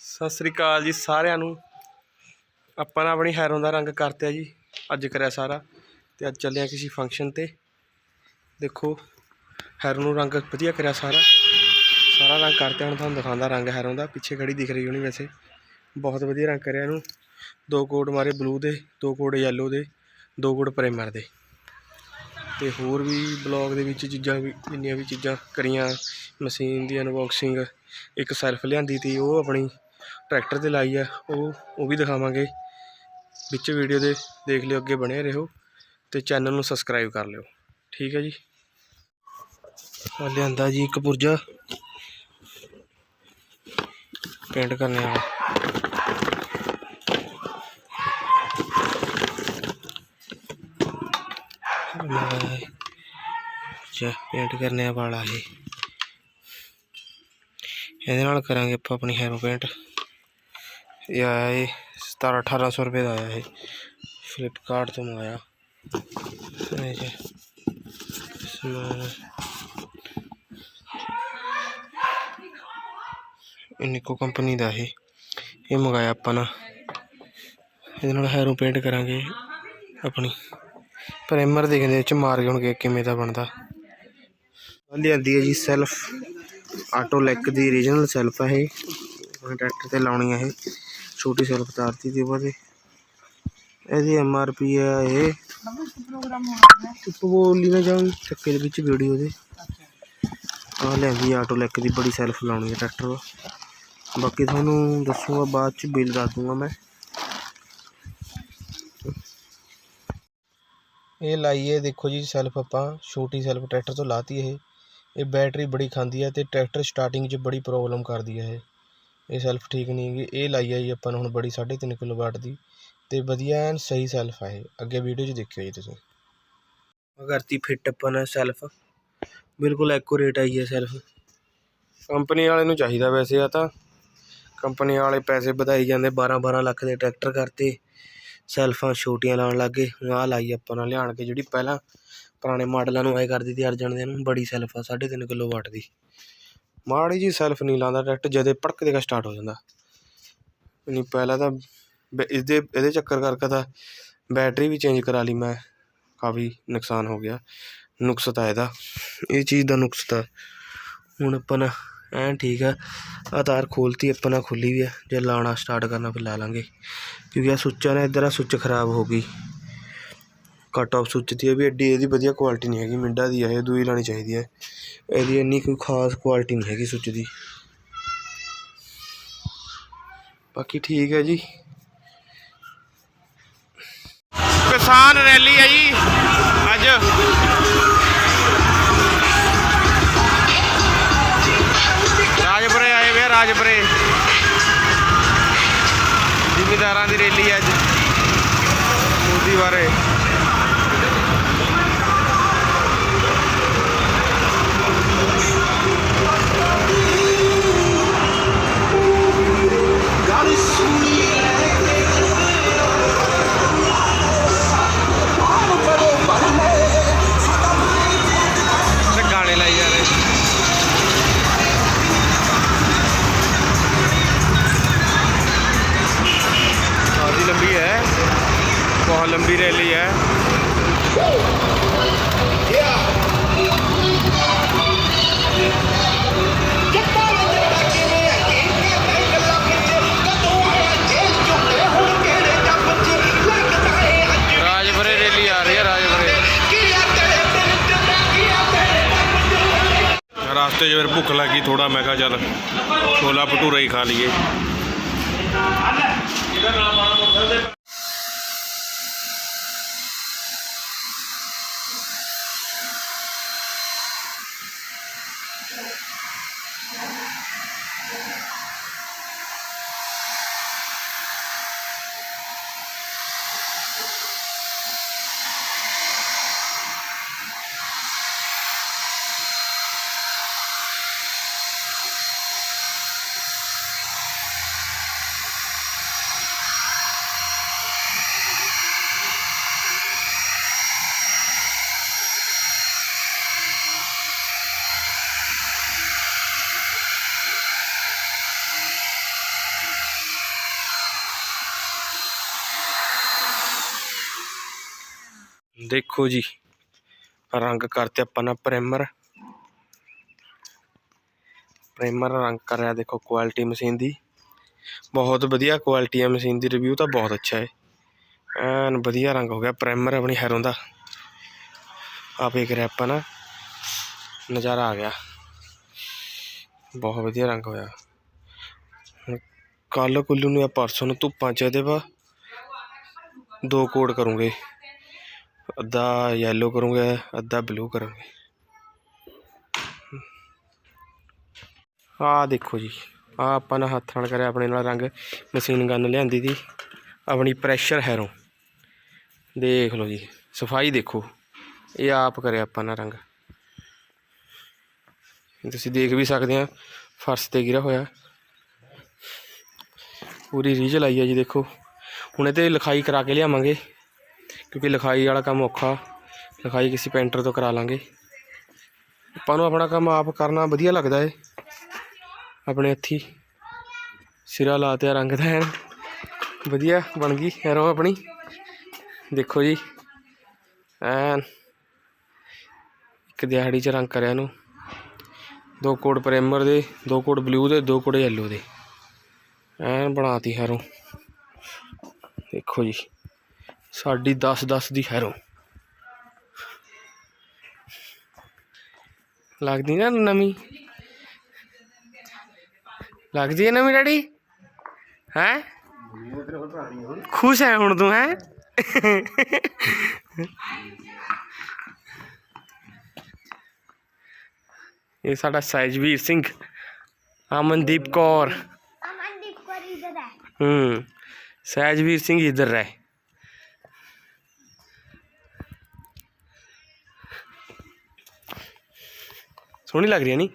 ਸਤਿ ਸ੍ਰੀ ਅਕਾਲ ਜੀ ਸਾਰਿਆਂ ਨੂੰ। ਆਪਾਂ ਨਾ ਆਪਣੀ ਹੈਰੋਂ ਦਾ ਰੰਗ ਕਰਤਿਆ ਜੀ, ਅੱਜ ਕਰਿਆ ਸਾਰਾ। ਤੇ ਅੱਜ ਚੱਲਿਆ ਕਿਸੇ ਫੰਕਸ਼ਨ ਤੇ। ਦੇਖੋ, ਹੈਰੋਂ ਨੂੰ ਰੰਗ ਵਧੀਆ ਕਰਿਆ ਸਾਰਾ। ਸਾਰਾ ਰੰਗ ਕਰਤਿਆ ਹੁਣ ਤੁਹਾਨੂੰ ਦਿਖਾਉਂਦਾ ਰੰਗ ਹੈਰੋਂ ਦਾ। ਪਿੱਛੇ ਖੜੀ ਦਿਖ ਰਹੀ ਹੋਣੀ ਵੈਸੇ। ਬਹੁਤ ਵਧੀਆ ਰੰਗ ਕਰਿਆ ਇਹਨੂੰ। ਦੋ ਕੋਟ ਮਾਰੇ ਬਲੂ ਦੇ, ਦੋ ਕੋਟ ਯੈਲੋ ਦੇ, ਦੋ ਕੋਟ ਪ੍ਰਾਈਮਰ ਦੇ। ਤੇ ਹੋਰ ਵੀ ਬਲੌਗ ਦੇ ਵਿੱਚ ਚੀਜ਼ਾਂ ਵੀ, ਜਿੰਨੀਆਂ ਵੀ ਚੀਜ਼ਾਂ ਕਰੀਆਂ। ਮਸ਼ੀਨ ਦੀ ਅਨਬਾਕਸਿੰਗ ਇੱਕ ਸੈਲਫ ਲਿਆਂਦੀ ਤੀ, ਉਹ ਆਪਣੀ ਟਰੈਕਟਰ ਤੇ ਲਾਈ ਹੈ ਉਹ ਉਹ ਵੀ ਦਿਖਾਵਾਂਗੇ। ਵਿੱਚ ਵੀਡੀਓ ਦੇ ਦੇਖ ਲਿਓ, ਅੱਗੇ ਬਣੇ ਰਹੋ ਤੇ ਚੈਨਲ ਨੂੰ ਸਬਸਕ੍ਰਾਈਬ ਕਰ ਲਿਓ। ਠੀਕ ਹੈ ਜੀ? ਆ ਲਿਆਂਦਾ ਜੀ ਇੱਕ ਪੁਰਜਾ। ਪੇਂਟ ਕਰਨੇ ਵਾਲਾ। ਅੱਛਾ ਪੇਂਟ ਕਰਨੇ ਵਾਲਾ ਇਹ। ਇਹਦੇ ਨਾਲ ਕਰਾਂਗੇ ਆਪਾਂ ਆਪਣੀ ਹੈਰੋ ਪੇਂਟ ਇਹ ਆਇਆ ਇਹ 17 1800 ਰੁਪਏ ਦਾ ਆਇਆ ਇਹ ਫਲਿੱਪਕਾਰਟ ਤੋਂ ਮੰਗਾਇਆ ਇਹ ਜੇ ਕੰਪਨੀ ਦਾ ਇਹ ਇਹ ਮੰਗਾਇਆ ਆਪਾਂ ਨਾ ਇਹਦੇ ਨਾਲ ਹੈਰੋ ਪੇਂਟ ਕਰਾਂਗੇ ਆਪਣੀ ਪ੍ਰਾਈਮਰ ਦੇਖਦੇ ਵਿੱਚ ਮਾਰ ਕੇ ਹੁਣ ਕਿਵੇਂ ਦਾ ਬਣਦਾ ਆਹ ਲਿਆਂਦੀ ਹੈ ਜੀ ਸੈਲਫ ਆਟੋ ਲੈਕ ਦੀ ਓਰੀਜਨਲ ਸੈਲਫ ਹੈ ਇਹ ਟਰੈਕਟਰ ਤੇ ਲਾਉਣੀ ਹੈ ਇਹ ਛੋਟੀ ਸੈਲਫ ਉਤਾਰਤੀ ਦੀ ਉਹਦੇ ਇਹਦੀ ਐਮ ਆਰ ਪੀ ਹੈ ਇਹ। ਉੱਪ ਬੋਲੀ ਨਾ ਜਾਉਂ ਚੱਕੇ ਦੇ ਵਿੱਚ ਵੀਡੀਓ ਦੇ। ਆਹ ਲਿਆਂਦੀ ਆਟੋ ਲੈਕ ਦੀ ਬੜੀ ਸੈਲਫ ਲਾਉਣੀ ਹੈ ਟਰੈਕਟਰ ਬਾਕੀ ਤੁਹਾਨੂੰ ਦੱਸੂਗਾ, ਬਾਅਦ ਚ ਬਿੱਲ ਦੱਸ ਦੂੰਗਾ ਮੈਂ। ਇਹ ਲਾਈਏ, ਦੇਖੋ ਜੀ ਸੈਲਫ ਆਪਾਂ, ਛੋਟੀ ਸੈਲਫ ਟਰੈਕਟਰ ਤੋਂ ਲਾਤੀ ਇਹ। ਇਹ ਬੈਟਰੀ ਬੜੀ ਖਾਂਦੀ ਹੈ ਤੇ ਟਰੈਕਟਰ ਸਟਾਰਟਿੰਗ 'ਚ ਬੜੀ ਪ੍ਰੋਬਲਮ ਕਰਦੀ ਹੈ ਇਹ। ਇਹ ਸੈਲਫ ਠੀਕ ਨਹੀਂ ਹੈਗੀ, ਇਹ ਲਾਈ ਹੈ ਜੀ ਆਪਾਂ ਨੂੰ ਹੁਣ ਬੜੀ 3.5 ਕਿਲੋ ਵਾਟ ਦੀ ਤੇ ਵਧੀਆ ਐਨ ਸਹੀ ਸੈਲਫ ਆ ਇਹ। ਅੱਗੇ ਵੀਡੀਓ 'ਚ ਦੇਖਿਓ ਜੀ ਤੁਸੀਂ। ਕਰਤੀ ਫਿੱਟ ਆਪਾਂ ਨੇ ਸੈਲਫ ਬਿਲਕੁਲ ਐਕੂਰੇਟ ਆਈ ਹੈ ਸੈਲਫ ਕੰਪਨੀ ਵਾਲੇ ਨੂੰ ਚਾਹੀਦਾ ਵੈਸੇ ਆ ਤਾਂ। ਕੰਪਨੀ ਵਾਲੇ ਪੈਸੇ ਵਧਾਈ ਜਾਂਦੇ 12 12 ਲੱਖ ਦੇ ਟਰੈਕਟਰ ਕਰਤੇ। ਸੈਲਫਾਂ ਛੋਟੀਆਂ ਲਾਉਣ ਲੱਗੇ ਆਹ ਲਾਈ ਆਪਾਂ ਨਾਲ ਲਿਆਣ ਕੇ ਜਿਹੜੀ ਪਹਿਲਾਂ ਪੁਰਾਣੇ ਮਾਡਲਾਂ ਨੂੰ ਆਏ ਕਰਦੀ ਤੀ ਅਰਜਨ ਦੇ ਨੂੰ ਬੜੀ ਸੈਲਫ ਆ 3.5 ਕਿਲੋ ਵਾਟ ਦੀ। ਮਾੜੀ ਜੀ ਸੈਲਫ ਨਹੀਂ ਲਾਉਂਦਾ ਟਰੈਕਟਰ ਜਦੇ ਭੜਕ ਦੇਗਾ ਸਟਾਰਟ ਹੋ ਜਾਂਦਾ। ਨਹੀਂ, ਪਹਿਲਾਂ ਤਾਂ ਬ- ਇਹਦੇ ਇਹਦੇ ਚੱਕਰ ਕਰਕੇ ਤਾਂ ਬੈਟਰੀ ਵੀ ਚੇਂਜ ਕਰਾ ਲਈ ਮੈਂ। ਕਾਫੀ ਨੁਕਸਾਨ ਹੋ ਗਿਆ। ਨੁਕਸ ਤਾਂ ਇਹਦਾ। ਇਹ ਚੀਜ਼ ਦਾ ਨੁਕਸ ਤਾਂ ਹੁਣ ਆਪਾਂ ਨਾ, ਐਂ ਠੀਕ ਆ। ਆਹ ਤਾਰ ਖੋਲਤੀ ਆਪਾਂ ਨਾ ਖੁੱਲੀ ਵੀ ਆ। ਜੇ ਲਾਉਣਾ ਸਟਾਰਟ ਕਰਨਾ ਫਿਰ ਲਾ ਲਾਂਗੇ। ਕਿਉਂਕਿ ਆ ਸੁੱਚਾਂ ਨੇ, ਇੱਧਰ ਆ ਸੁੱਚ ਖਰਾਬ ਹੋ ਗਈ। ਕੱਟ ਆਫ ਸੁੱਚ ਦੀ ਹੈ ਵੀ ਐਡੀ ਇਹਦੀ ਵਧੀਆ ਕੁਆਲਿਟੀ ਨਹੀਂ ਹੈਗੀ ਮਿੰਡਾ ਦੀ ਹੈ ਇਹ ਦੂਈ ਲੈਣੀ ਚਾਹੀਦੀ ਹੈ ਇਹਦੀ ਇੰਨੀ ਕੋਈ ਖਾਸ ਕੁਆਲਿਟੀ ਨਹੀਂ ਹੈਗੀ ਸੁੱਚ ਦੀ ਬਾਕੀ ਠੀਕ ਹੈ ਜੀ। ਕਿਸਾਨ ਰੈਲੀ ਹੈ ਜੀ, ਅੱਜ। ਰਾਜਪੁਰੇ ਆਏ ਵੇ ਰਾਜਪੁਰੇ। ਜ਼ਿਮੀਦਾਰਾਂ ਦੀ ਰੈਲੀ ਹੈ ਅੱਜ। ਮੋਦੀ ਬਾਰੇ। ਰਸਤੇ 'ਚ ਫਿਰ ਭੁੱਖ ਲੱਗੀ ਥੋੜਾ ਮੈਂ ਕਿਹਾ ਚੱਲ ਛੋਲਾ ਭਟੂਰਾ ਹੀ ਖਾ ਲਈਏ ਦੇਖੋ ਜੀ। ਰੰਗ ਕਰਤੇ ਆਪਾਂ ਨਾ ਪ੍ਰਾਈਮਰ ਪ੍ਰਾਈਮਰ ਰੰਗ ਕਰਿਆ ਦੇਖੋ ਕੁਆਲਿਟੀ ਮਸ਼ੀਨ ਦੀ। ਬਹੁਤ ਵਧੀਆ ਕੁਆਲਿਟੀ ਹੈ ਮਸ਼ੀਨ ਦੀ ਰਿਵਿਊ ਤਾਂ ਬਹੁਤ ਅੱਛਾ ਹੈ। ਐਨ ਵਧੀਆ ਰੰਗ ਹੋ ਗਿਆ ਪ੍ਰਾਈਮਰ ਆਪਣੀ ਹੈਰੋਂ ਦਾ। ਆਪੇ ਕਰਿਆ ਆਪਾਂ ਨਾ। ਨਜ਼ਾਰਾ ਆ ਗਿਆ। ਬਹੁਤ ਵਧੀਆ ਰੰਗ ਹੋਇਆ। ਕੱਲ ਕੁੱਲੂ ਨੂੰ ਜਾਂ ਪਰਸੋਂ ਨੂੰ ਧੁੱਪਾਂ ਚ ਇਹਦੇ ਵਾ। ਦੋ ਕੋਡ ਕਰੂੰਗੇ। ਅੱਧਾ ਯੈਲੋ ਕਰੂੰਗੇ, ਅੱਧਾ ਬਲੂ ਕਰਾਂਗੇ। ਆਹ ਦੇਖੋ ਜੀ ਆ ਆਪਾਂ ਨੇ ਹੱਥ ਨਾਲ ਕਰਿਆ, ਆਪਣੇ ਨਾਲ ਰੰਗ ਮਸ਼ੀਨ ਗਨ ਲਿਆਂਦੀ ਦੀ, ਆਪਣੀ ਪ੍ਰੈਸ਼ਰ ਹੈਰੋਂ ਦੇਖ ਲਓ ਜੀ, ਸਫ਼ਾਈ ਦੇਖੋ, ਇਹ ਆਪ ਕਰਿਆ ਆਪਾਂ ਨੇ ਰੰਗ। ਤੁਸੀਂ ਦੇਖ ਵੀ ਸਕਦੇ ਆ, ਫਰਸ਼ ਤੇ ਗਿਰਾ ਹੋਇਆ। ਪੂਰੀ ਰੀਝ ਲਾਈ ਆ ਜੀ, ਦੇਖੋ। ਹੁਣ ਇਹ ਤੇ ਲਿਖਾਈ ਕਰਾ ਕੇ ਲਿਆਵਾਂਗੇ। ਕਿਉਂਕਿ ਲਿਖਾਈ ਵਾਲਾ ਕੰਮ ਔਖਾ। ਲਿਖਾਈ ਕਿਸੇ ਪੇਂਟਰ ਤੋਂ ਕਰਾ ਲਾਂਗੇ। ਆਪਾਂ ਨੂੰ ਆਪਣਾ ਕੰਮ ਆਪ ਕਰਨਾ ਵਧੀਆ ਲੱਗਦਾ ਏ। ਆਪਣੇ ਹੱਥੀ ਸਿਰਾ ਲਾਤਿਆ ਰੰਗ ਦਾ ਐਨ। ਵਧੀਆ ਬਣ ਗਈ ਹੈਰੋ ਆਪਣੀ। ਦੇਖੋ ਜੀ, ਐਨ। ਇੱਕ ਦਿਹਾੜੀ ਚ ਰੰਗ ਕਰਿਆ ਨੂੰ ਦੋ ਕੋਡ ਪ੍ਰਾਈਮਰ ਦੇ, ਦੋ ਕੋਡ ਬਲੂ ਦੇ, ਦੋ ਕੋਡ ਯੈਲੋ ਦੇ। ਐਨ ਬਣਾਤੀ ਹੈਰੋ ਦੇਖੋ ਜੀ। ਸਾਡੀ 10 10 ਦੀ ਹੈਰੋ। ਲੱਗਦੀ ਨਾ ਨਵੀਂ? ਲੱਗਦੀ ਹੈ ਨਵੀਂ ਡੈਡੀ? ਹੈ? ਖੁਸ਼ ਹੈ ਹੁਣ ਤੂੰ ਹੈ? ਇਹ ਸਾਡਾ ਸਹਿਜਵੀਰ ਸਿੰਘ ਅਮਨਦੀਪ ਕੌਰ। ਅਮਨਦੀਪ ਕੌਰ ਇਧਰ ਹੈ। ਹੂੰ ਸਹਿਜਵੀਰ ਸਿੰਘ ਇੱਧਰ ਰਹਿ। ਸੋਹਣੀ ਲੱਗ ਰਹੀ ਹੈ ਨਹੀਂ